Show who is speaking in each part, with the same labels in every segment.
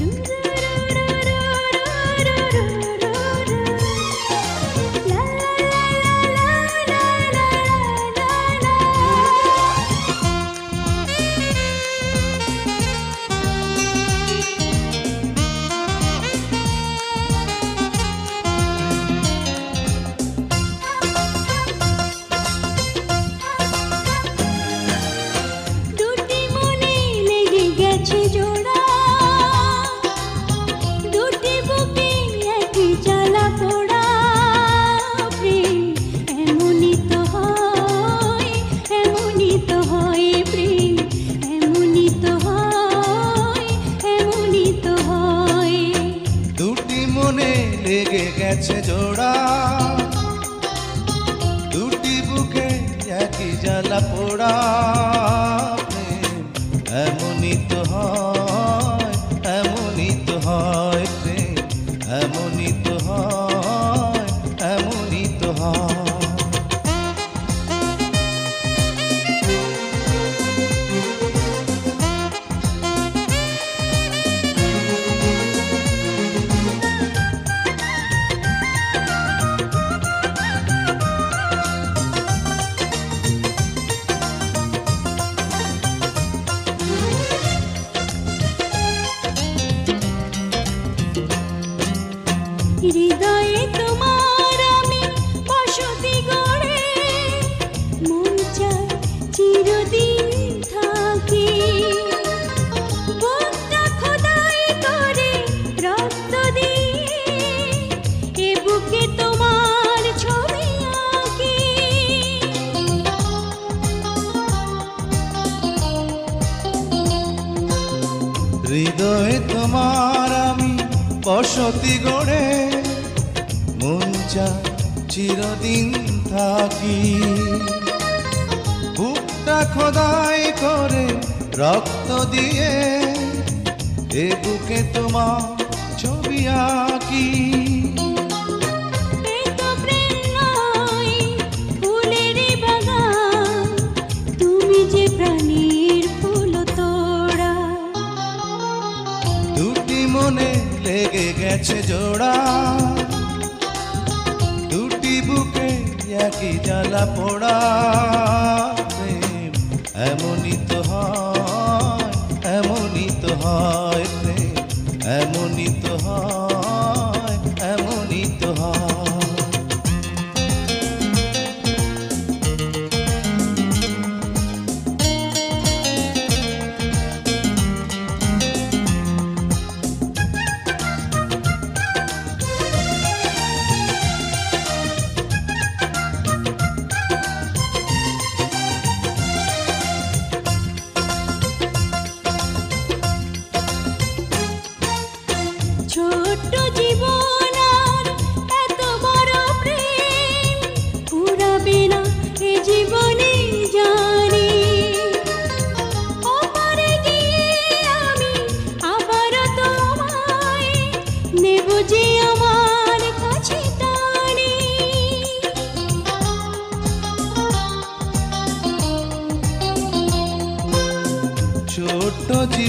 Speaker 1: Şimdi গেছে জোড়া। গড়ে মন চা চিরদিন থাকি। বুকটা খোদাই করে রক্ত দিয়ে এ বুকে তোমার ছবি আঁকি।
Speaker 2: গেছে জোড়া। দুটি বুকে একই জ্বালা পোড়া। এমনই তো হয় এমনই তো হয়
Speaker 1: এমন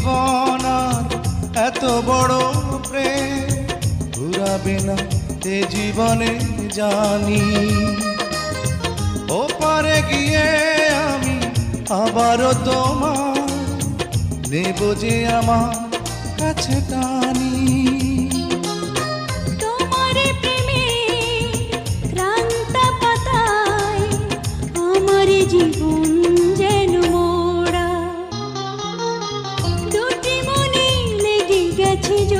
Speaker 1: জীবন এত বড় প্রেম।
Speaker 2: ঘুরাবে না এ জীবনে জানি। ওপারে গিয়ে আমি আবারও তোমার নেব যে আমার কাছে
Speaker 1: তা
Speaker 2: y.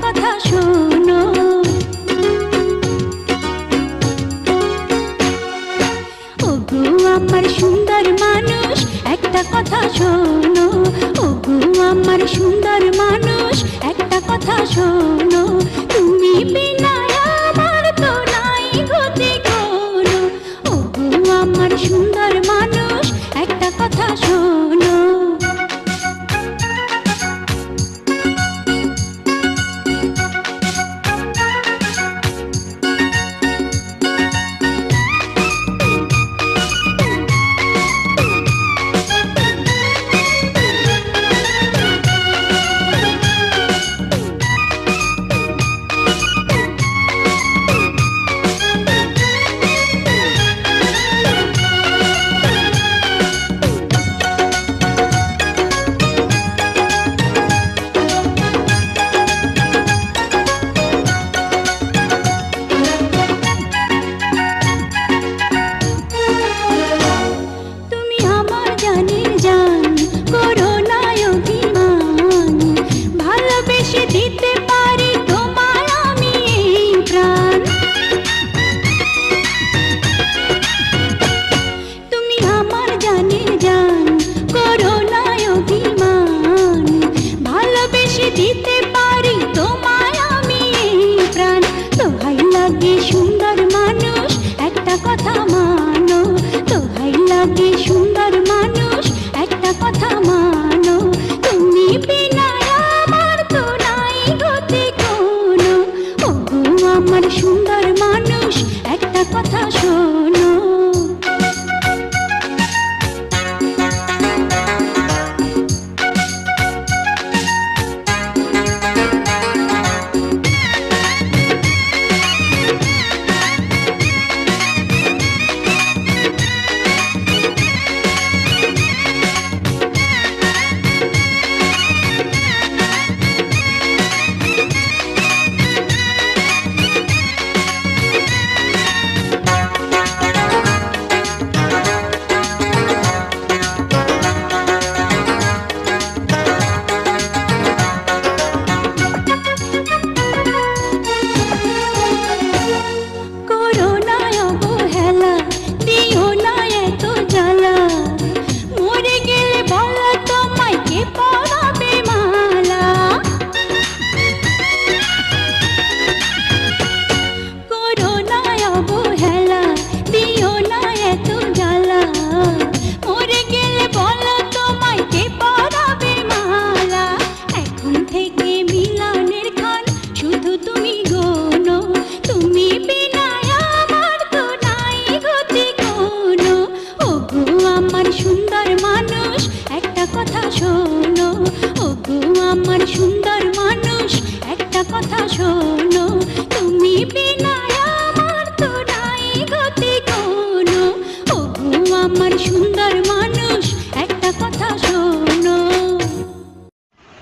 Speaker 3: 把他束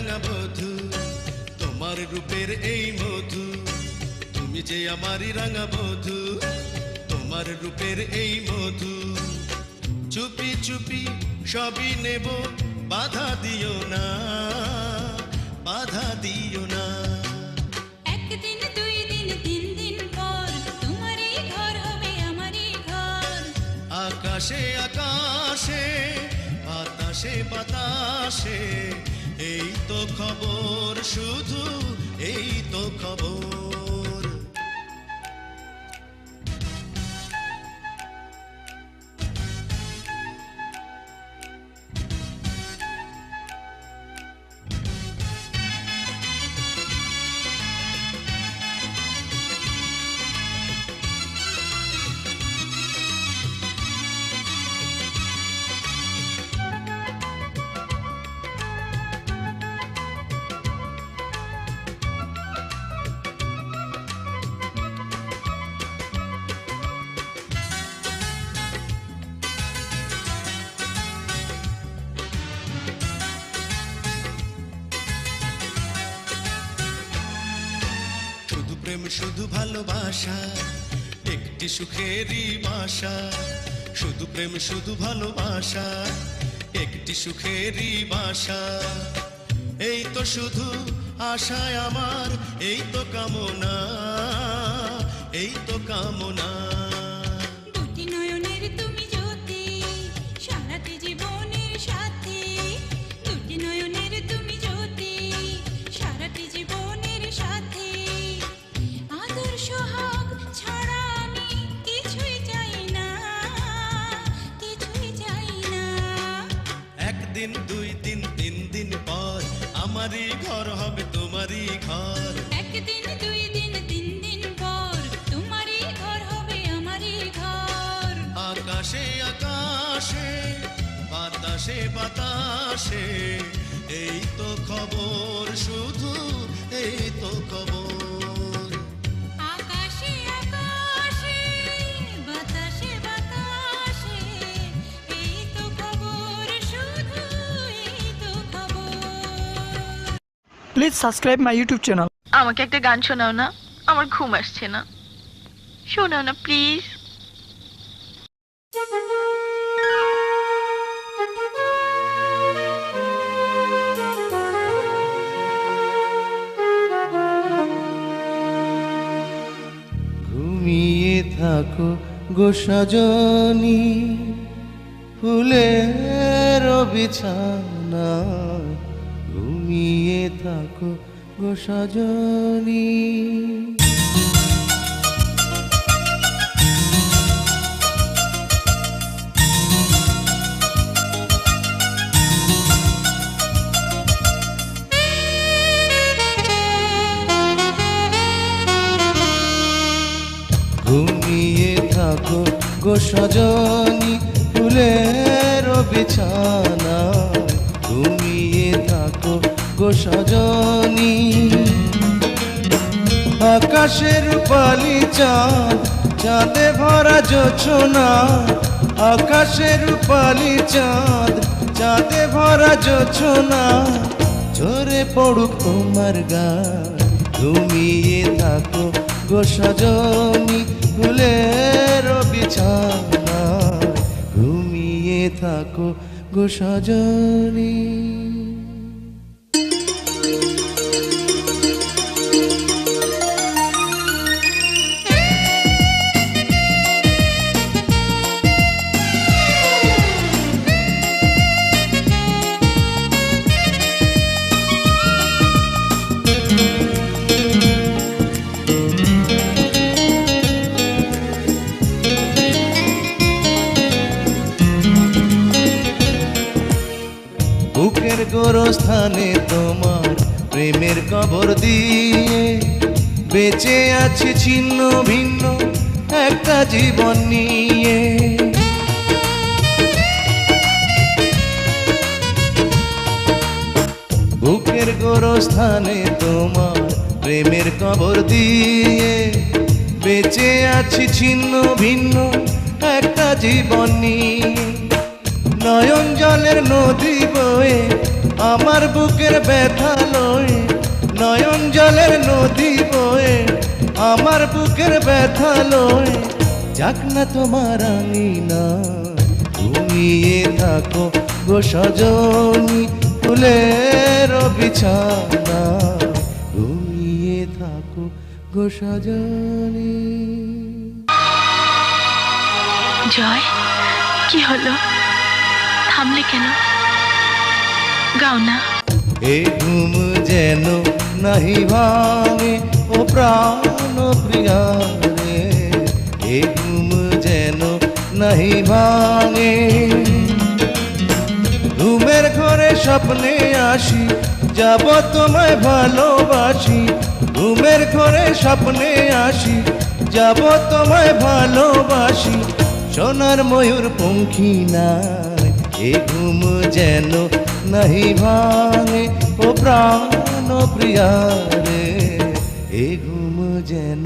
Speaker 4: রাঙা বধু তোমার রূপের এই মধু তুমি যে আমারই রাঙা বধু তোমার রূপের এই মধু। চুপি চুপি সবই নেব বাধা দিও না বাধা দিও না।
Speaker 3: একদিন দুই দিন তিন দিন পর তোমারই ঘর হবে আমারই ঘর।
Speaker 4: আকাশে আকাশে বাতাসে বাতাসে এই তো খবর শুধু এই তো খবর। শুধু ভালোবাসা, একটি সুখেরই বাসা। শুধু প্রেম, শুধু ভালোবাসা, একটি সুখেরই বাসা। এই তো শুধু আশায় আমার, এই তো কামনা, এই তো কামনা। একদিন দুই দিন তিন দিন পর আমারই ঘর হবে তোমারই ঘর।
Speaker 3: একদিন দুই দিন তিন দিন পর তোমারই ঘর হবে আমারই ঘর।
Speaker 4: আকাশে আকাশে বাতাসে বাতাসে এই তো খবর শুধু এই তো খবর
Speaker 1: please subscribe my YouTube channel
Speaker 5: আমাকে একটা গান শোনাও না। আমার ঘুম আসছে না। শোনাও না প্লিজ
Speaker 4: ঘুমিয়ে থাকো গো সজনী ফুলের বিছানা। থাকো
Speaker 2: গো সজনী। ঘুমিয়ে থাকো গো সজনী ফুলের বিছানা। সজনী। আকাশের পালি চাঁদ, চাঁদে ভরা জোছনা আকাশের পালি চাঁদ, চাঁদে ভরা জোছনা ঝরে পড়ুক তোমার গান, ঘুমিয়ে থাকো গো সজনী। ফুলের বিছানা ঘুমিয়ে থাকো গো সজনী। গোরস্থানে তোমার প্রেমের কবর দিয়ে বেঁচে আছি ছিন্ন ভিন্ন একটা জীবন নিয়ে। নয়ন জলের নদী বয়ে আমার বুকের ব্যথা লয়ে। নয়ন জলের নদী বয়ে আমার বুকের ব্যথা লয়ে। যাক না তোমার আঙিনা, ঘুমিয়ে থাকো গো সজনী। ফুলের বিছানা ঘুমিয়ে থাকো গো সজনী।
Speaker 5: জয় কি হলো? থামলে কেন? গাও না।
Speaker 2: এ ঘুম যেন নাহি ভাঙে ও প্রাণ প্রিয়া রে এ ঘুম যেন নাহি ভাঙে। ঘুমের ঘরে স্বপ্নে আসি যাব তোমায় ভালোবাসি। ঘুমের ঘরে স্বপ্নে আসি যাব তোমায় ভালোবাসি। সোনার ময়ূর পঙ্খী এ ঘুম যেন নাহি ভাঙে। ও প্রাণ প্রিয়া রে এ ঘুম যেন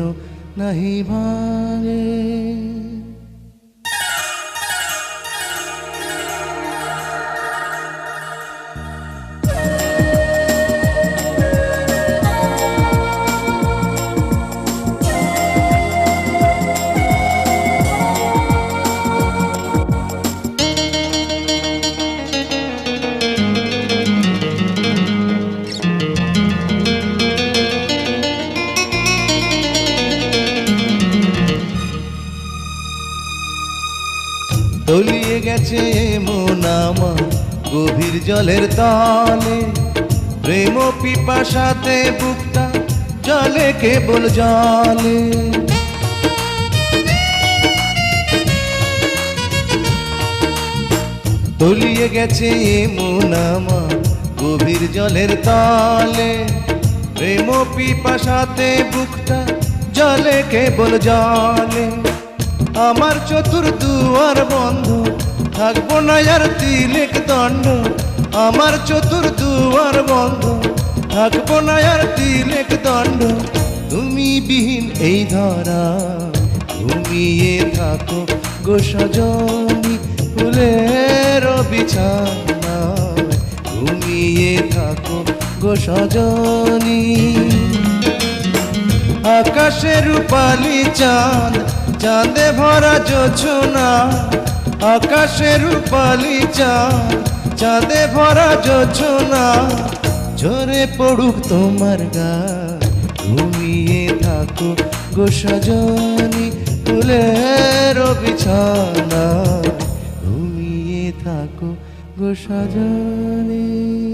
Speaker 2: নাহি ভাঙে। জলের তলে, প্রেম পিপাসাতে বুকটা জলে কেবল জলে। তলিয়ে গেছে মন আমার গভীর জলের তলে, প্রেম পিপাসাতে বুকটা জলে কেবল জলে। আমার চতুর দুয়ার বন্ধ, থাকব না আর তিলেক দণ্ড আমার চতুর দুয়ার বন্ধ। থাকব না আর তিলেক দণ্ড। তুমি বিহীন এই ধরা। ঘুমিয়ে থাকো গো সজনী ফুলের বিছানা। ঘুমিয়ে থাকো গো সজনী। আকাশে রূপালি চাঁদ, চাঁদে ভরা জোছনা। আকাশে রূপালি চাঁদ চাঁদে ভরা জোছনা ঝরে পড়ুক তোমার গা। ঘুমিয়ে থাকো গো সজনী ফুলের বিছানা। ঘুমিয়ে থাকো গো সজনী।